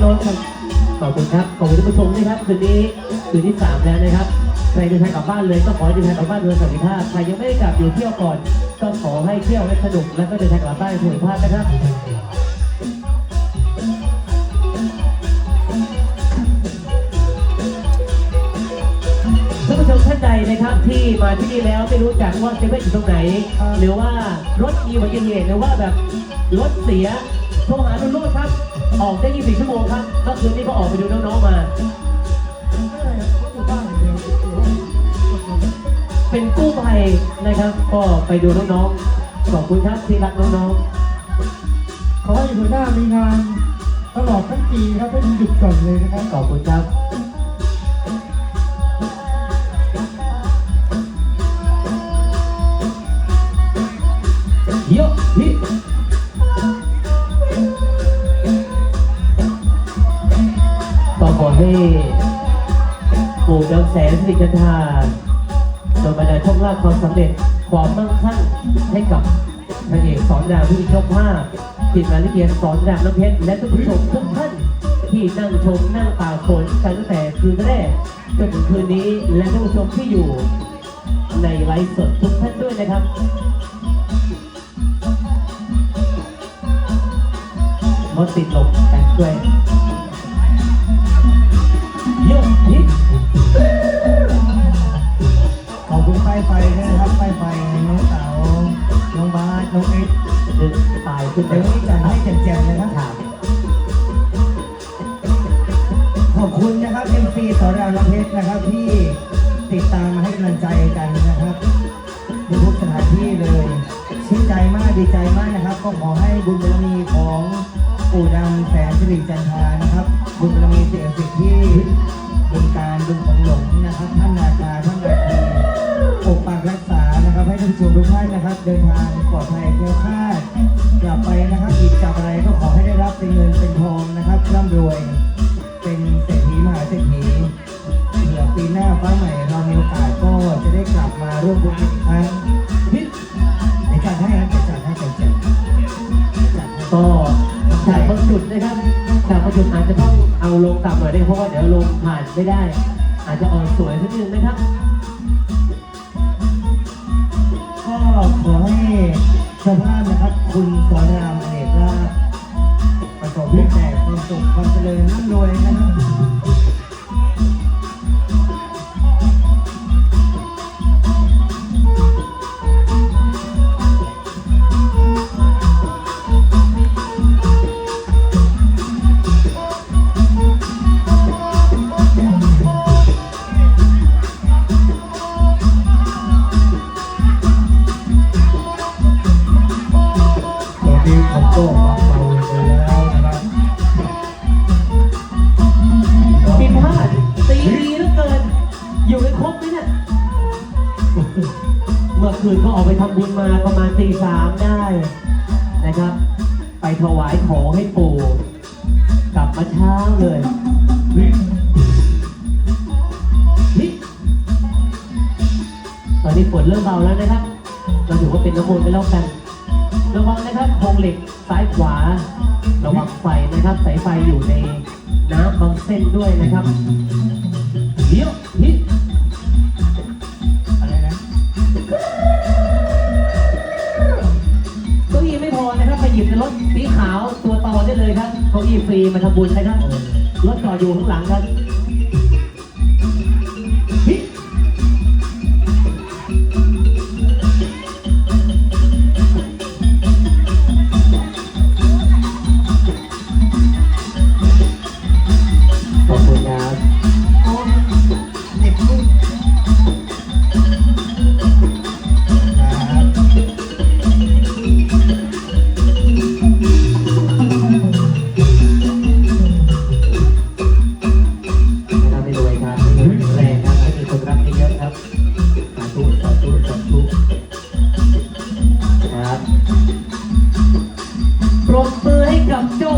โน้นครับขอบคุณครับ ขอบคุณท่านผู้ชมด้วยครับคืนนี้คืนที่สามแล้วนะครับ ใครเดินทางกลับบ้านเลยก็ขอให้เดินทางกลับบ้านโดยสวัสดิภาพ ใครยังไม่ได้กลับอยู่เที่ยวก่อน ก็ขอให้เที่ยวให้สนุกแล้วก็เดินทางกลับบ้านโดยสวัสดิภาพนะครับท่านผู้ชมท่านใดนะครับที่มาที่นี่แล้วไม่รู้จักว่าเซเว่นอยู่ตรงไหน หรือว่ารถมีอุบัติเหตุหรือว่าแบบรถเสียโทรหาลุงโรดครับ ออกได้24ชั่วโมงครับก็คืนนี้ก็ออกไปดูน้องๆมา เป็นกู้ภัยนะครับ ก็ไปดูน้องๆขอบคุณครับที่รักน้องขอให้หัวหน้ามีงานตลอดทั้งปีครับไม่มีหยุดหย่อนเลยนะครับ ๆขอบคุณครับ อให้ปู่ดำแสนสิริจันทราโดนบันดาโชคลาภความสำเร็จความมั่งคั่งให้กับพระเอกสอนรามที่ชกผ้าทีมาลิเกสอนรามน้ำเพชรและทุกผู้ชมทุกท่านที่นั่งชมนั่งตากฝนกันตั้งแต่คืนแรกจนถึงคืนนี้และท่านผู้ชมที่อยู่ ในไลฟ์สดทุกท่านด้วยนะครับรถติดลมแต่ด้วยโยกฮิต ขอบคุณป้ายไฟด้วยนะครับป้ายไฟน้องสาวน้องบาสน้องเอ็กซ์ดึงตายขึ้นไปเดี๋ยวนี้จัดให้แจ่มๆเลยนะถามขอบคุณนะครับ MC สอนรามน้ำเพชรนะครับที่ติดตามมาให้กำลังใจกันนะครับทุกสถานที่เลยชื่นใจมากดีใจมากนะครับ ก็ขอให้บุญบารมีของปู่ดำแสนสิริจันทรานะครับ บุญบารมีเสียงสิทธิ นะครับท่านนาคาท่านนาคีปกปักรักษานะครับ ให้ท่านผู้ชมทุกท่านนะครับ เดินทางปลอดภัยแคล้วคลาดกลับไปนะครับหยิบจับอะไรก็ขอให้ได้รับเป็นเงินเป็นทองนะครับร่ำรวย เป็นเศรษฐีมหาเศรษฐีเผื่อปีหน้าฟ้าใหม่เรามีโอกาสก็จะได้กลับมาร่วมบุญอีกครั้งพิษในการให้นะจัดให้จัดจัดจัดให้ก็จากบางจุดนะครับจากบางจุดอาจจะต้องเอาลงต่ำหน่อยได้เพราะว่าเดี๋ยวลงผ่านไม่ได้ อาจจะอ่อนสวยนิดนึงนะครับ ก็ขอให้เจ้าภาพนะครับ คุณสอนรามอเนกลาภประสบแต่ความสุขความเจริญร่ำรวยนะครับ คืนก็ออกไปทำบุญมาประมาณตีสามได้นะครับ ไปถวายของให้ปู่กลับมาเช้าเลยตอนนี้ฝนเริ่มเบาแล้วนะครับ เราถือว่าเป็นน้ำมนต์ไปแล้วกัน ระวังนะครับโครงเหล็กซ้ายขวา ระวังไฟนะครับ สายไฟอยู่ในน้ำบางเส้นด้วยนะครับเดี๋ยวฮิต อี้ฟรีมาทำบุญใช่ไหมรถจออยู่ข้างหลังครับขอบคุณครับ